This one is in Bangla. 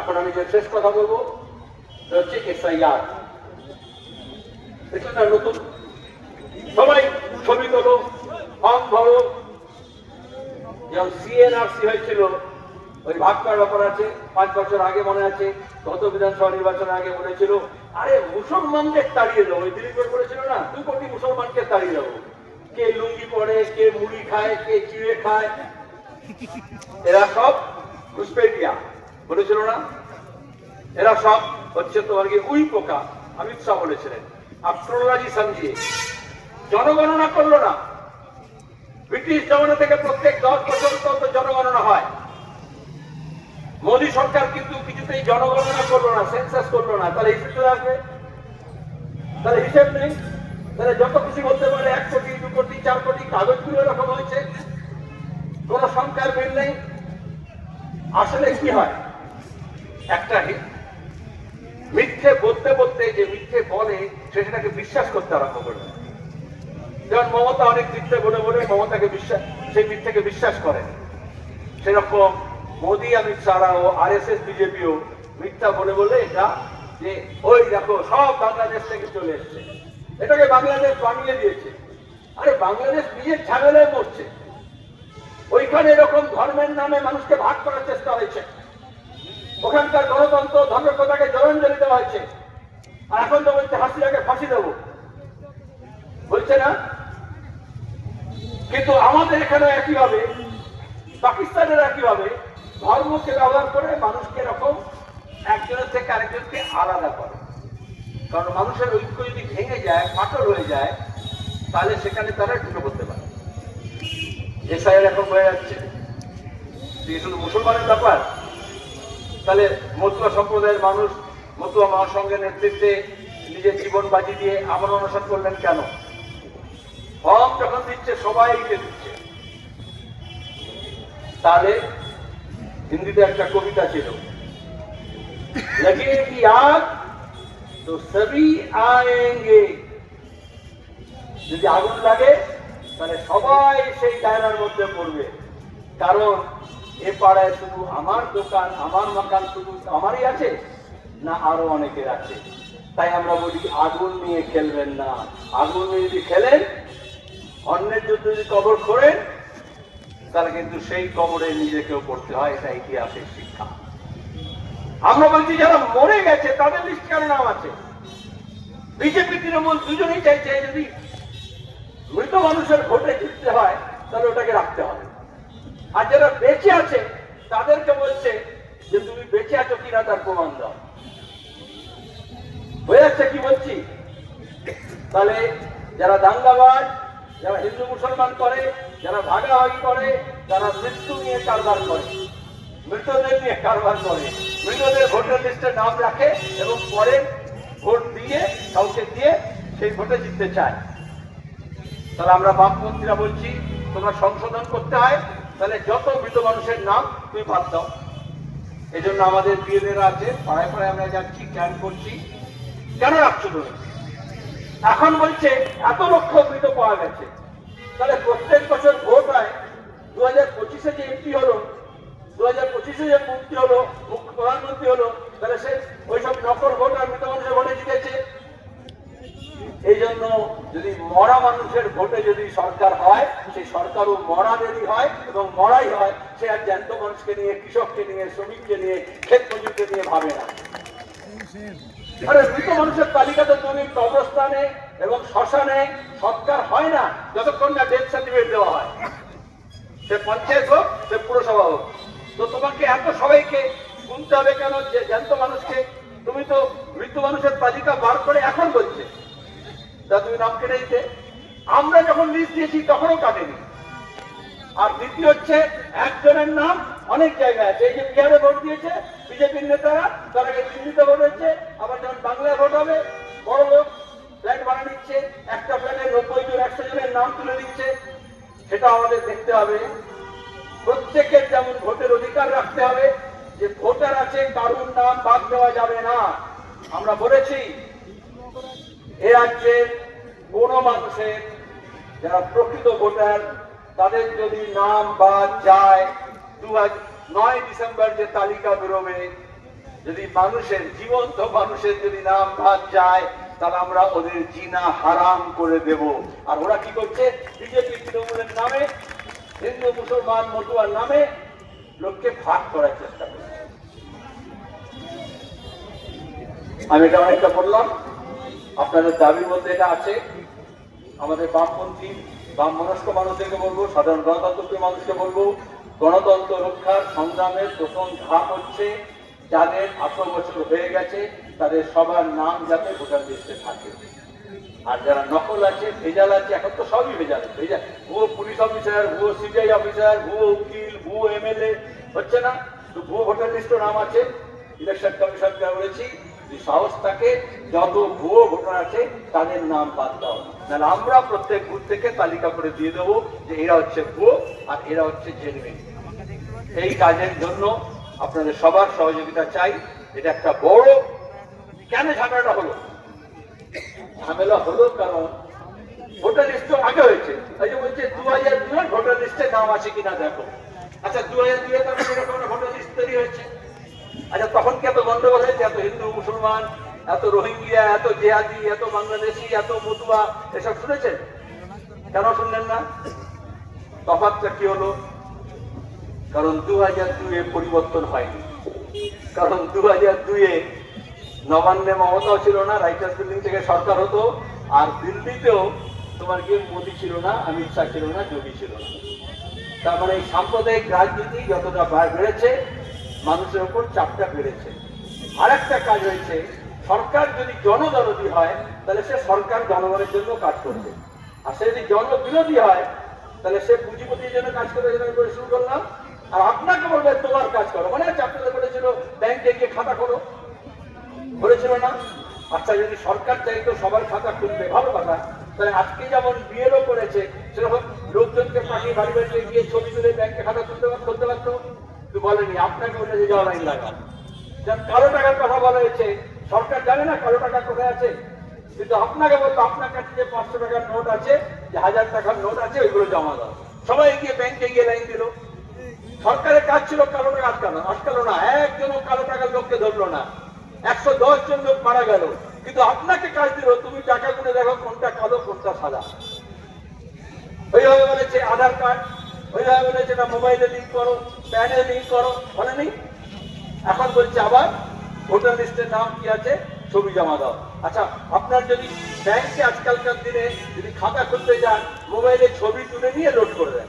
এখন আমি যে শেষ কথা বলব হচ্ছে এসআইআর। এটা নতুন। সবাই ছবি তোলো, ফর্ম ভরো। যেমন সিএনআরসি হয়েছিল, ওই ভাগ করার ব্যাপার আছে, পাঁচ বছর আগে মনে আছে, গত বিধানসভা নির্বাচনের আগে বলেছিল আরে, মুসলমানদের তাড়িয়ে দেবো ওই দিলীপ ঘোষ বলেছিল না, দু কোটি মুসলমানকে তাড়িয়ে দেবো কে লুঙ্গি পরে, কে মুড়ি খায়, কে চিড়ে খায়, এরা সব ঘুষপেটিয়া। বলেছিল না? এরা সব হচ্ছে তোমার কি উই পোকা, অমিত শাহ বলেছিলেন। অ্যাস্ট্রোলজি সামজিয়ে জনগণনা করল না। ব্রিটিশ জমানা থেকে প্রত্যেক দশ বছর অন্তর জনগণনা হয়। মোদী সরকার কিন্তু কিছুতেই জনগণনা করল না সেন্সাস করল না। তাহলে হিসেব চলে আসবে? তাহলে হিসেব নেই? তাহলে যত খুশি বলতে পারে, এক কোটি, দু কোটি, চার কোটি কাগজগুলো এরকম হয়েছে। কোন সংখ্যার মিল নেই। আসলে কি হয়? একটা মিথ্যে বলতে বলতে যে মিথ্যে বলে সে সেটাকে বিশ্বাস করতে আরম্ভ করবে। যেমন মমতা অনেক মিথ্যে বলে বলে মমতাকে বিশ্বাস, সেই মিথ্যেকে বিশ্বাস করে। সেরকম মোদী, অমিত ও আর এস এস বিজেপিও মিথ্যা বলে বলে এটা যে, ওই দেখো, সব বাংলাদেশ থেকে চলে এসছে। এটাকে বাংলাদেশ বানিয়ে দিয়েছে। আরে বাংলাদেশ নিজের ঝামেলায় মরছে ওইখানে এরকম ধর্মের নামে মানুষকে ভাগ করার চেষ্টা হয়েছে। ওখানকার গণতন্ত্র ধর্মকতাকে জলাঞ্জলি দেওয়া হয়েছে। আর এখন তো বলছে হাসিনাকে ফাঁসি দেবো। বলছে না? কিন্তু আমাদের এখানে একইভাবে পাকিস্তানের একইভাবে ধর্মকে ব্যবহার করে মানুষকে এরকম একজনের থেকে আরেকজনকে আলাদা করে। কারণ মানুষের ঐক্য যদি ভেঙে যায়, ফাটল হয়ে যায়, তাহলে সেখানে তারা ঢুকে পড়তে পারে। এসআইয়ের এখন হয়ে যাচ্ছে। শুধু মুসলমানের ব্যাপার? তাহলে মতুয়া সম্প্রদায়ের মানুষ মতুয়া মহাসংঘের নেতৃত্বে নিজের জীবন বাজি দিয়ে আমল অনশন করলেন কেন ফর্ম যখন দিচ্ছে সবাইকে দিচ্ছে তাহলে হিন্দিতে একটা কবিতা ছিল लगेगी आग तो सभी आएंगे যদি আগুন লাগে তাহলে সবাই সেই দায়রার মধ্যে পড়বে কারণ এ পাড়ায় শুধু আমার দোকান, আমার মকান শুধু আমারই আছে? না, আরও অনেকের আছে। তাই আমরা বলি, আগুন নিয়ে খেলবেন না। আগুন নিয়ে যদি খেলেন, অন্যের যুদ্ধ যদি কবর খোঁড়েন, তাহলে কিন্তু সেই কবরে নিজেকেও পড়তে হয়, এটা ইতিহাসের শিক্ষা। আমরা বলছি, যারা মরে গেছে, তাদের কেন নাম আছে। বিজেপি, তৃণমূল দুজনেই চাইছে, যদি মৃত মানুষের ভোটে জিততে হয়, তাহলে ওটাকে রাখতে হবে। আর যারা বেঁচে আছে, তাদেরকে বলছে যে তুমি বেঁচে আছো কিনা তার প্রমাণ দাও। হয়ে যাচ্ছে কি বলছি? তাহলে যারা দাঙ্গাবাজ, যারা হিন্দু মুসলমান করে, যারা ভাগাভাগি করে যারা মৃত্যু নিয়ে কারবার করে। মৃতদের নিয়ে কারবার করে। মৃতদের ভোটার লিস্টে নাম রাখে এবং পরে ভোট দিয়ে, কাউকে দিয়ে সেই ভোটে জিততে চায়। তাহলে আমরা বামপন্থীরা বলছি, তোমরা সংশোধন করতে হয় তাহলে যত মৃত মানুষের নাম তুমি বাদ দাও। এই জন্য আমাদের বিএলএরা আছে, পাড়ায় পাড়ায় আমরা যাচ্ছি ক্যাম্প করছি। কেন রাখছো তুমি এখন বলছে, এত লক্ষ মৃত পাওয়া গেছে। তাহলে প্রত্যেক বছর ভোট হয়। দু হাজার পঁচিশে যে এমপি হলো দু হাজার পঁচিশে যে মন্ত্রী হলো প্রধানমন্ত্রী হলো, তাহলে সে ওইসব নকল ভোট আর মৃত মানুষের ভোটে জিতেছে। এই জন্য যদি মরা মানুষের ভোটে যদি সরকার হয়, সেই সরকারও মরা হয় এবং মরাই হয়, সে আর জ্যান্ত মানুষকে নিয়ে, কৃষককে নিয়ে, শ্রমিককে নিয়ে, ক্ষেত মজুরকে নিয়ে ভাবে না। আরে মৃত মানুষের তালিকাতে তুমি কবরস্থানে এবং শ্মশানে, সৎকার হয় না, যতক্ষণ না ডেথ সার্টিফিকেট দেওয়া হয়। সে পঞ্চায়েত হোক, সে পুরসভা হোক। তো তোমাকে এত সবাইকে শুনতে হবে কেন? যে জ্যান্ত মানুষকে, তুমি তো মৃত্যু মানুষের তালিকা বার করে এখন বলছে তা নাম কেটে আমরা যখন লিস্ট দিয়েছি তখনও কাটেনি আর দ্বিতীয় হচ্ছে, একজনের নাম অনেক জায়গায় আছে। এই যে বিহারে ভোট দিয়েছে, বিজেপির নেতারা, তার দিল্লিতে ভোট হচ্ছে আবার যখন বাংলায় ভোট হবে, বড় লোক ফ্ল্যাট নিচ্ছে, একটা ফ্ল্যাটে নব্বই জন, একশো জনের নাম তুলে দিচ্ছে। সেটা আমাদের দেখতে হবে। প্রত্যেকের যেমন ভোটের অধিকার রাখতে হবে, যে ভোটার আছে, কারুর নাম বাদ দেওয়া যাবে না। আমরা বলেছি, এ রাজ্যের কোন মানুষের যারা প্রকৃত ভোটার, তাদের যদি নাম বাদ যায় দু নয় ডিসেম্বর যে তালিকা বেরোবে, যদি মানুষের, জীবন্ত মানুষের যদি নাম বাদ যায়, তাহলে আমরা ওদের জিনা হারাম করে দেব। আর ওরা কি করছে? বিজেপি তৃণমূলের নামে, হিন্দু, মুসলমান, মতুয়ার নামে লোককে ভাগ করার চেষ্টা করছে। আমি এটা অনেকটা বললাম। আপনাদের দাবির মধ্যে এটা আছে। আমাদের বামপন্থী বাম মনস্ক মানুষদেরকে বলব, সাধারণ গণতন্ত্রপ্রিয় মানুষকে বলব, গণতন্ত্র রক্ষার সংগ্রামের প্রথম ধাপ হচ্ছে যাদের আঠারো বছর হয়ে গেছে, তাদের সবার নাম যাতে ভোটার লিস্টে থাকে। আর যারা নকল আছে, ভেজাল আছে, এখন তো সবই ভেজাল ভেজাল। ভুয়ো পুলিশ অফিসার, ভুয়ো সিবিআই অফিসার, ভুয়ো উকিল, ভুয়ো এমএলএ, হচ্ছে না? তো ভুয়ো ভোটার লিস্টও নাম আছে। ইলেকশন কমিশনকে বলেছি সাহস থাকে যত ভুয়ো ভোটার আছে, তাদের নাম বাদ দাও। নাহলে আমরা প্রত্যেক বুথ থেকে তালিকা করে দিয়ে দেবো যে এরা হচ্ছে ভুয়ো আর এরা হচ্ছে জেনুইন এই কাজের জন্য আপনাদের সবার সহযোগিতা চাই। এটা একটা বড় কেন ঝামেলাটা হলো? ঝামেলা হলো কারণ ভোটার লিস্ট আগে হয়েছে। এই যে বলছে দু হাজার দুই ভোটার লিস্টে নাম আছে কিনা দেখো। আচ্ছা দু হাজার দুই তার ভোটার লিস্ট তৈরি হয়েছে। আচ্ছা তখন কি এত গন্ডগোল হয়েছে এত হিন্দু, মুসলমান, এত রোহিঙ্গিয়া এত জেহাদি, এত বাংলাদেশি, এত মতুয়া, এসব শুনেছেন? কেন শুনলেন না? তফাৎটা কি হলো? কারণ দু হাজার দুয়ে পরিবর্তন হয়নি। কারণ দু হাজার দুয়ে নবান্নে মমতাও ছিল না, রাইটার্স বিল্ডিং থেকে সরকার হতো, আর দিল্লিতেও তোমার কি মোদি ছিল না, অমিত শাহ ছিল না, যোগী ছিল না। তার মানে এই সাম্প্রদায়িক রাজনীতি যতটা বেড়েছে মানুষের উপর চাপটা বেড়েছে। আর একটা কাজ হয়েছে, সরকার যদি জনদরদি হয়, তাহলে সে সরকার জনগণের জন্য কাজ করবে। আর সে যদি জনবিরোধী হয়, তাহলে সে পুঁজিপতির জন্য কাজ করে যেন করে শুরু করলাম। আর আপনাকে বলবে, তোমার কাজ করো। মানে আপনাদের বলেছিল, ব্যাংকে গিয়ে খাতা করো করেছিল না। আচ্ছা যদি সরকার চাইতো সবার খাতা খুলবে, ভালো কথা। তাহলে আজকে যেমন বিয়েরও করেছে, সেরকম লোকজনকে পাঠিয়ে বাড়ি বাড়িতে গিয়ে ছবি তুলে ব্যাংকে খাতা তুলতে পার- খুলতে পারতো কিন্তু বলেনি, আপনাকে যে যাওয়া লাইন লাগা যেমন কালো টাকার কথা বলা হয়েছে। সরকার জানে না কালো টাকা কোথায় আছে। কিন্তু আপনাকে বলতো আপনার কাছে যে পাঁচশো টাকার নোট আছে, যে হাজার টাকার নোট আছে, ওইগুলো জমা দাও। সবাই গিয়ে ব্যাংকে গিয়ে লাইন দিল। সরকারের কাজ ছিল কালো টাকা আটকানো, আটকালো না। একজনও কালো টাকার লোককে ধরলো না। একশো দশ জন লোক মারা গেল। কিন্তু আপনাকে কাজ দিল, তুমি টাকা গুনে দেখো কোনটা কালো, কোনটা সাদা। ওইভাবে বলেছে আধার কার্ড ওইভাবে বলেছে না মোবাইলে লিঙ্ক করো প্যানে লিঙ্ক করো বলেনি এখন বলছে আবার ভোটার লিস্টের নাম কি আছে? ছবি জমা দাও। আচ্ছা আপনার যদি ব্যাংকে আজকালকার দিনে যদি খাতা খুলতে যান মোবাইলে ছবি তুলে নিয়ে লোড করে দেন।